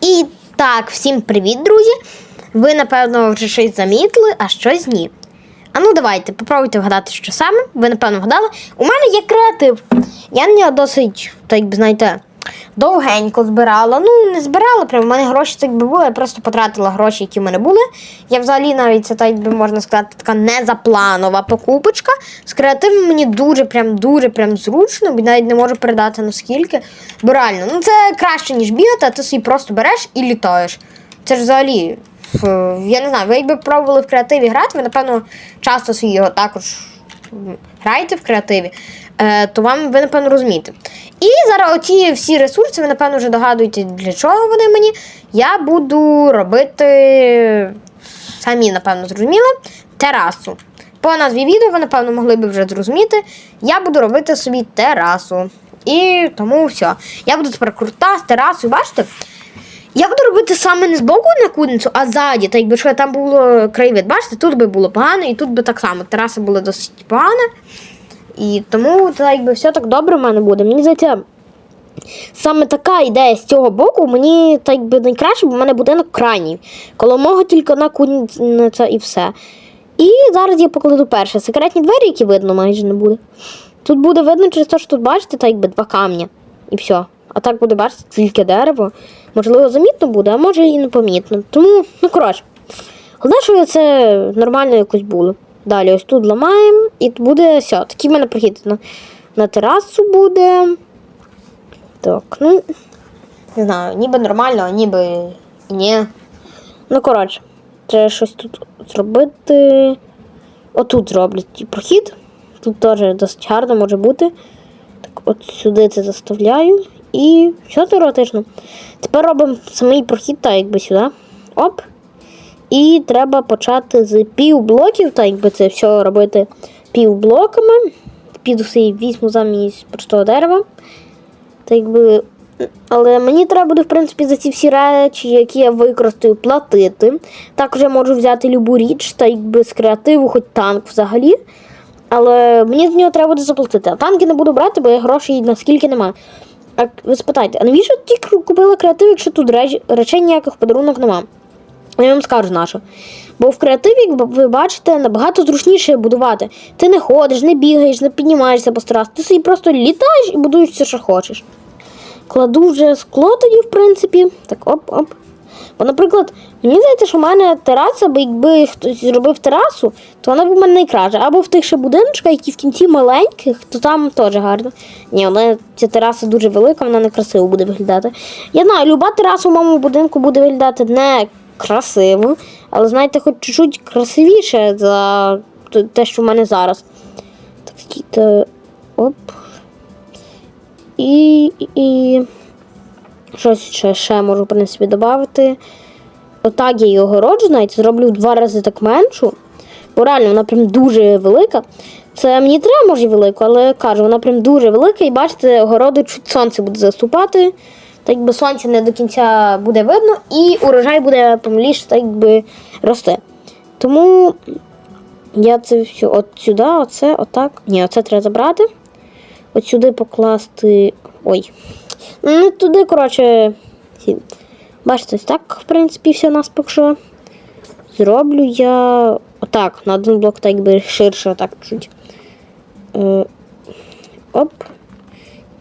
І так, всім привіт, друзі! Ви, напевно, вже щось замітили, а щось ні. А ну давайте, попробуйте вгадати, що саме. Ви, напевно, вгадали. У мене є креатив. Я на досить, так би знаєте, довгенько збирала. Ну, не збирала, прям у мене гроші так би були, я просто потратила гроші, які в мене були. Я взагалі навіть це так би можна сказати, така незапланова покупочка. З креативом мені дуже, прям дуже прям зручно, навіть не можу передати наскільки. Бо реально, ну це краще, ніж бігати, а ти собі просто береш і літаєш. Це ж взагалі. Я не знаю, ви якби пробували в креативі грати, ви, напевно, часто собі його також граєте в креативі, е, то вам ви, напевно, розумієте. І зараз оці всі ресурси, ви, напевно, вже догадуєте, для чого вони мені. Я буду робити, самі, напевно, зрозуміли, терасу. По назві відео ви, напевно, могли би вже зрозуміти. Я буду робити собі терасу. І тому все. Я буду тепер крута з терасою, бачите? Я буду робити саме не з боку на кудницю, а ззаді. Так якби що там було краєвид. Бачите, тут би було погано, і тут би так само. Тераса була досить погана. І тому так, якби все так добре в мене буде. Мені здається, саме така ідея з цього боку мені так якби найкраще, бо в мене будинок крайній. Коло мого тільки одна кудниця і все. І зараз я покладу перше. Секретні двері, які видно, майже не буде. Тут буде видно через те, що тут бачите, так якби два камня. І все. А так буде бачити тільки дерево. Можливо, замітно буде, а може і непомітно. Тому, ну коротше. Головне, що це нормально якось було. Далі ось тут ламаємо, і буде все. Такий в мене прохід на, на терасу буде. Так, ну. Не знаю, ніби нормально, а ніби ні. Ну, коротше, треба щось тут зробити. Отут зроблять прохід. Тут теж досить гарно може бути. Так, от сюди це заставляю. І все теоретично. Тепер робимо самий прохід, так якби сюди. Оп. І треба почати з півблоків, так якби це все робити півблоками. Піду собі візьму замість простого дерева. Так якби. Але мені треба буде, в принципі, за ці всі речі, які я використаю, платити. Також я можу взяти любу річ, та якби з креативу, хоч танк взагалі. Але мені з нього треба буде заплатити. А танки не буду брати, бо я грошей наскільки немає. А ви спитайте, а навіщо ти купила креатив, якщо тут реч- речей ніяких подарунок нема? Я вам скажу нашу. Бо в креативі, як ви бачите, набагато зручніше будувати. Ти не ходиш, не бігаєш, не піднімаєшся по страс. Ти собі просто літаєш і будуєш все, що хочеш. Кладу вже скло тоді, в принципі. Так, оп-оп. Бо, наприклад, мені здається, що в мене тераса, бо якби хтось зробив терасу, то вона б у мене найкраща. Або в тих ще будиночках, які в кінці маленьких, то там теж гарно. Ні, але ця тераса дуже велика, вона не красиво буде виглядати. Я знаю, люба тераса в моєму будинку буде виглядати не красиво, але знаєте, хоч чуть-чуть красивіше за те, що в мене зараз. Так. Оп. І. і-. Щось ще, ще можу, в принципі, додати. Отак я її огороджу, навіть зроблю в два рази так меншу. Бо реально вона прям дуже велика. Це мені треба, може, велику, але кажу, вона прям дуже велика, і бачите, огороди чуть сонце буде заступати. Так якби сонце не до кінця буде видно, і урожай буде помаліше, так якби рости. Тому я це все от сюди, оце, отак. Ні, оце треба забрати. От сюди покласти. Ой. Ну, туди, коротше. Бачите, ось так, в принципі, все нас поки що. Зроблю я отак, на один блок так якби ширше, отак чуть. Е, оп.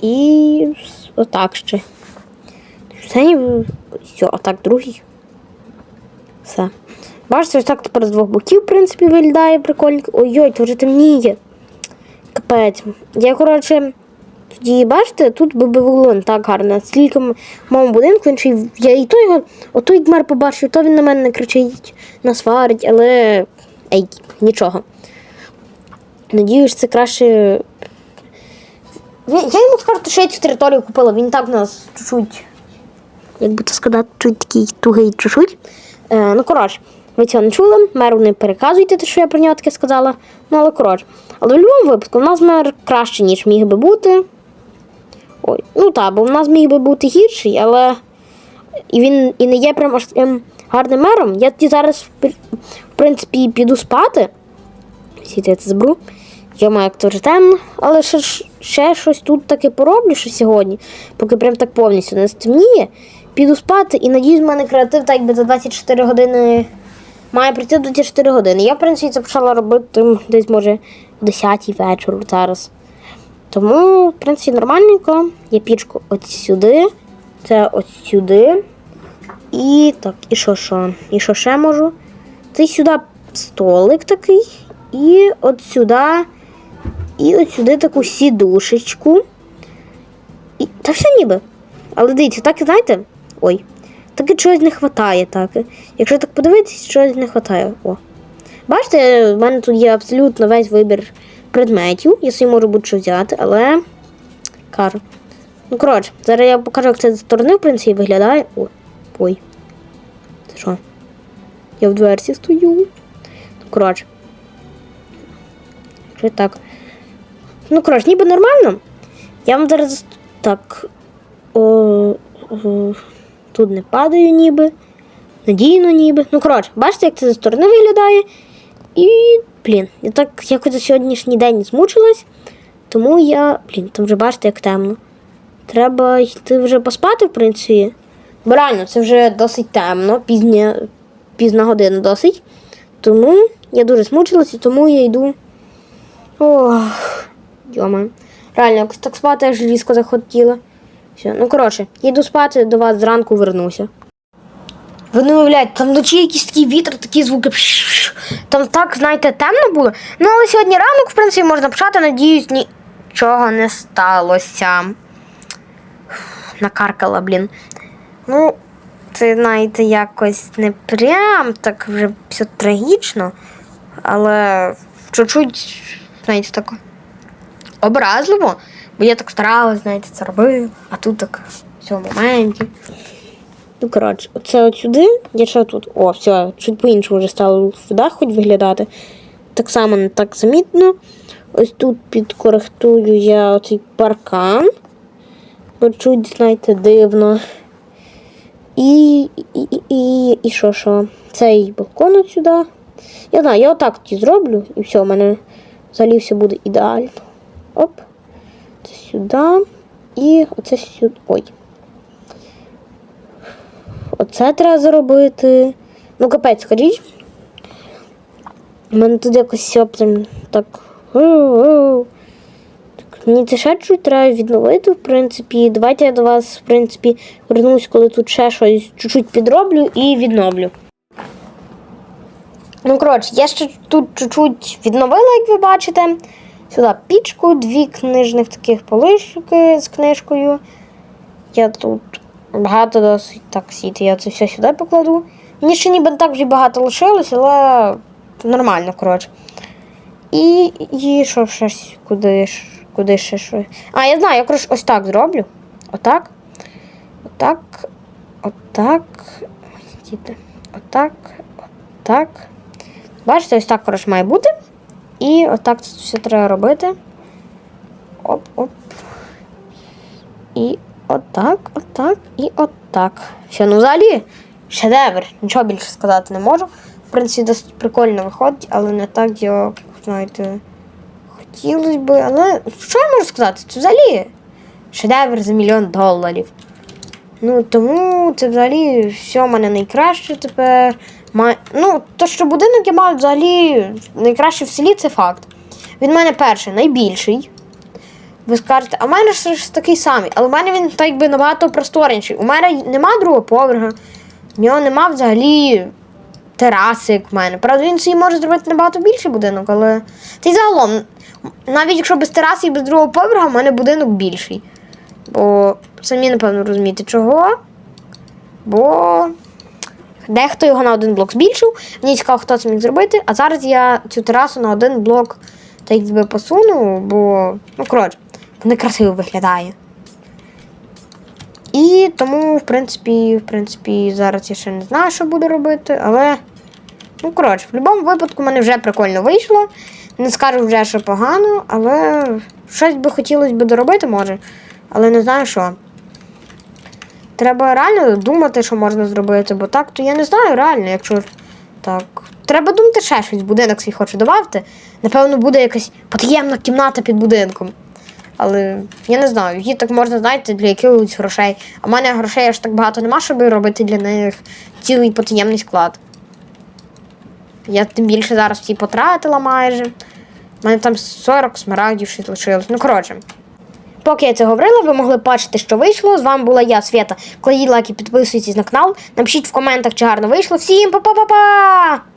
І отак ще. Ніби- все, отак, другий. Все. Бачите, ось так тепер з двох боків, в принципі, виглядає прикольненько. Ой-ой, то вже темніє. Капець. Я, коротше, тоді, бачите, тут би було не так гарно. Скільки моєму будинку він ще й- я і той його, отой гмер побачив, то він на мене не кричить, насварить, але ей, нічого. Надіюсь, це краще. Я йому скажу, що я цю територію купила. Він так нас чуть-чуть, як би це сказати, чуть такий тугий чуть-чуть. Е, ну, коротше, ви цього не чули, меру не переказуйте те, що я про нього таке сказала. Ну, але коротше. Але в будь-якому випадку в нас мер краще, ніж міг би бути. Ой, ну так, бо в нас міг би бути гірший, але і він і не є прям аж таким гарним мером. Я тоді зараз, в принципі, піду спати. Сіти це заберу. Йома, як вже темно. Але ще, ще щось тут таке пороблю ще сьогодні, поки прям так повністю не стемніє. Піду спати і надіюсь, в мене креатив так якби за 24 години має прийти до 24 години. Я, в принципі, це почала робити десь, може, в 10 вечора зараз. Тому, в принципі, нормальненько. Я пічку от сюди, це от сюди. І так, і що що? І що ще можу? Це сюди столик такий. І от сюди. І от сюди таку сідушечку. І, та все ніби. Але дивіться, так знаєте. Ой, так і чогось не вистачає. Так. Якщо так подивитись, чогось не вистачає. О. Бачите, в мене тут є абсолютно весь вибір предметів. Я собі можу будь-що взяти, але кажу. Ну, коротше, зараз я покажу, як це з сторони, в принципі, виглядає. О, ой. Це що? Я в дверці стою. Ну, коротше. Якщо так. Ну, коротше, ніби нормально. Я вам зараз так. О, о, тут не падаю ніби. Надійно ніби. Ну, коротше, бачите, як це зі сторони виглядає. І, блін, я так якось за сьогоднішній день змучилась. Тому я. Блін, там вже бачите, як темно. Треба йти вже поспати, в принципі. Бо реально, це вже досить темно, пізня, пізна година досить. Тому я дуже змучилась і тому я йду. Ох, йома. Реально, якось так спати, аж різко захотіла. Все, ну коротше, я йду спати, до вас зранку вернуся. Ви не уявляєте, там вночі якийсь такий вітер, такі звуки. Там так, знаєте, темно було. Ну, але сьогодні ранок, в принципі, можна почати, надіюсь, нічого не сталося. Накаркала, блін. Ну, це, знаєте, якось не прям так вже все трагічно, але чуть-чуть, знаєте, так образливо, бо я так старалась, знаєте, це робив, а тут так в цьому моменті. Ну, коротше, оце от сюди, я ще тут. О, все, чуть по-іншому вже стало сюди хоч виглядати. Так само не так замітно. Ось тут підкоректую я оцей паркан. Чуть, знаєте, дивно. І, і, і, і, і що, що? Цей балкон от сюди. Я знаю, я отак зроблю, і все, у мене взагалі все буде ідеально. Оп. Сюди. І оце сюди. Ой. Оце треба зробити. Ну, капець, ходіть. У мене тут якось все прям. Так, Мені це ще чуть треба відновити, в принципі. Давайте я до вас, в принципі, вернусь, коли тут ще щось чуть-чуть підроблю і відновлю. Ну, коротше, я ще тут чуть-чуть відновила, як ви бачите. Сюди пічку, дві книжних таких полишки з книжкою. Я тут багато досить так сіти. Я це все сюди покладу. Мені ще ніби так вже багато лишилось, але нормально, коротше. І, і що ще куди ж, куди ще що? А, я знаю, я коротше ось так зроблю. Отак. Отак. Отак. Отак. Отак. Бачите, ось так, коротше, має бути. І отак це все треба робити. Оп-оп. І отак, отак і отак. Все, ну взагалі шедевр. Нічого більше сказати не можу. В принципі, досить прикольно виходить, але не так, як, знаєте, хотілося би. Але що я можу сказати? Це взагалі шедевр за мільйон доларів. Ну, тому це взагалі все в мене найкраще тепер. Ма- Ну, то, що будинок я маю взагалі найкраще в селі, це факт. Він в мене перший, найбільший. Ви скажете, а в мене ж такий самий, але в мене він так якби набагато просторніший. У мене нема другого поверха, в нього нема взагалі тераси, як в мене. Правда, він собі може зробити набагато більший будинок, але. Та й загалом, навіть якщо без тераси і без другого поверха, в мене будинок більший. Бо самі, напевно, розумієте, чого. Бо дехто його на один блок збільшив. Мені цікаво, хто це міг зробити. А зараз я цю терасу на один блок так якби посуну, бо, ну, коротше, некрасиво виглядає. І тому, в принципі, в принципі, зараз я ще не знаю, що буду робити, але. Ну, коротше, в будь-якому випадку в мене вже прикольно вийшло. Не скажу вже, що погано, але щось би хотілося б доробити, може. Але не знаю що. Треба реально думати, що можна зробити, бо так, то я не знаю реально, якщо так. Треба думати ще щось, будинок свій хочу додати. Напевно, буде якась потаємна кімната під будинком. Але я не знаю, її так можна, знаєте, для якихось грошей. А в мене грошей аж так багато нема, щоб робити для них цілий потаємний склад. Я тим більше зараз всі потратила майже. У мене там 40 смарагдів щось лишилось. Ну, коротше. Поки я це говорила, ви могли бачити, що вийшло. З вами була я, Свята. Кладіть лайки, підписуйтесь на канал. Напишіть в коментах, чи гарно вийшло. Всім па-па-па-па!